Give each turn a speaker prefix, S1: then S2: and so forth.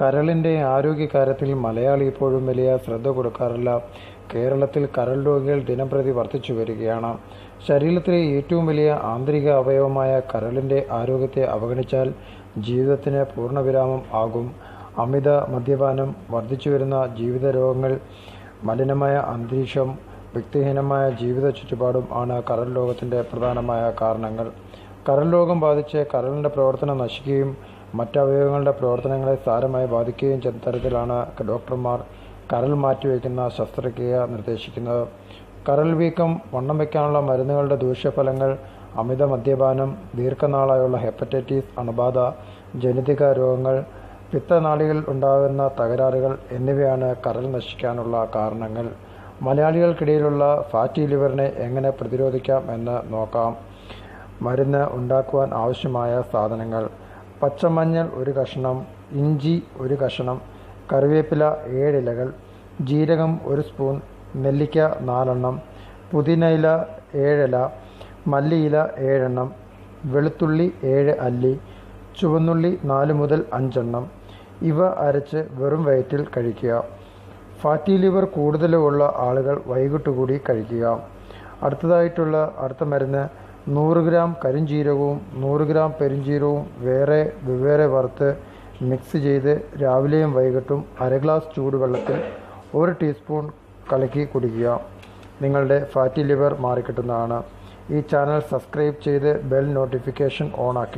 S1: കരളിന്റെ ആരോഗ്യകാര്യത്തിൽ മലയാളി ഇപ്പോഴും വലിയ ശ്രദ്ധ കൊടുക്കാറില്ല. കേരളത്തിൽ കരൾ രോഗികൾ ദിനംപ്രതി വർദ്ധിച്ചു വരികയാണ്. ശരീരത്തിലെ ഏറ്റവും വലിയ ആന്തരിക അവയവമായ കരളിന്റെ ആരോഗ്യത്തെ അവഗണിച്ചാൽ ജീവിതത്തിന് പൂർണവിരാമം ആകും. അമിത മദ്യപാനം വർദ്ധിച്ചു വരുന്ന ജീവിത രോഗങ്ങൾ മലിനമായ അന്തരീക്ഷം വ്യക്തിഹീനമായ ജീവിത ചുറ്റുപാടും ആണ് കരൾ രോഗത്തിന്റെ പ്രധാനമായ കാരണങ്ങൾ. കരൾ രോഗം ബാധിച്ച് കരളിന്റെ പ്രവർത്തനം നശിക്കുകയും മറ്റ് അവയവങ്ങളുടെ പ്രവർത്തനങ്ങളെ സാരമായി ബാധിക്കുകയും ചെയ്യുന്ന തരത്തിലാണ് ഡോക്ടർമാർ കരൾ മാറ്റിവെക്കുന്ന ശസ്ത്രക്രിയ നിർദ്ദേശിക്കുന്നത്. കരൾ വീക്കം വണ്ണം വയ്ക്കാനുള്ള മരുന്നുകളുടെ ദൂഷ്യഫലങ്ങൾ അമിത മദ്യപാനം ദീർഘനാളായുള്ള ഹെപ്പറ്റൈറ്റിസ് അണുബാധ ജനിതക രോഗങ്ങൾ പിത്തനാളികളിൽ ഉണ്ടാകുന്ന തകരാറുകൾ എന്നിവയാണ് കരൾ നശിക്കാനുള്ള കാരണങ്ങൾ. മലയാളികൾക്കിടയിലുള്ള ഫാറ്റി ലിവറിനെ എങ്ങനെ പ്രതിരോധിക്കാം എന്ന് നോക്കാം. മരുന്ന് ഉണ്ടാക്കുവാൻ ആവശ്യമായ സാധനങ്ങൾ. പച്ചമഞ്ഞൾ ഒരു കഷ്ണം ഇഞ്ചി ഒരു കഷ്ണം കറിവേപ്പില ഏഴിലകൾ ജീരകം ഒരു സ്പൂൺ നെല്ലിക്ക നാലെണ്ണം പുതിനയില ഏഴില മല്ലിയില ഏഴെണ്ണം വെളുത്തുള്ളി ഏഴ് അല്ലി ചുവന്നുള്ളി നാല് മുതൽ അഞ്ചെണ്ണം. ഇവ അരച്ച് വെറും വയറ്റിൽ കഴിക്കുക. ഫാറ്റി ലിവർ കൂടുതലുള്ള ആളുകൾ വൈകിട്ട് കൂടി കഴിക്കുക. അടുത്തതായിട്ടുള്ള അടുത്ത മരുന്ന് നൂറ് ഗ്രാം കരിഞ്ചീരകവും നൂറ് ഗ്രാം പെരുംജീരകവും വേറെ വെവ്വേറെ വറുത്ത് മിക്സ് ചെയ്ത് രാവിലെയും വൈകിട്ടും അര ഗ്ലാസ് ചൂടുവെള്ളത്തിൽ ഒരു ടീസ്പൂൺ കലക്കി കുടിക്കുക. നിങ്ങളുടെ ഫാറ്റി ലിവർ മാറിക്കിട്ടുന്നതാണ്. ഈ ചാനൽ സബ്സ്ക്രൈബ് ചെയ്ത് ബെൽ നോട്ടിഫിക്കേഷൻ ഓൺ ആക്കി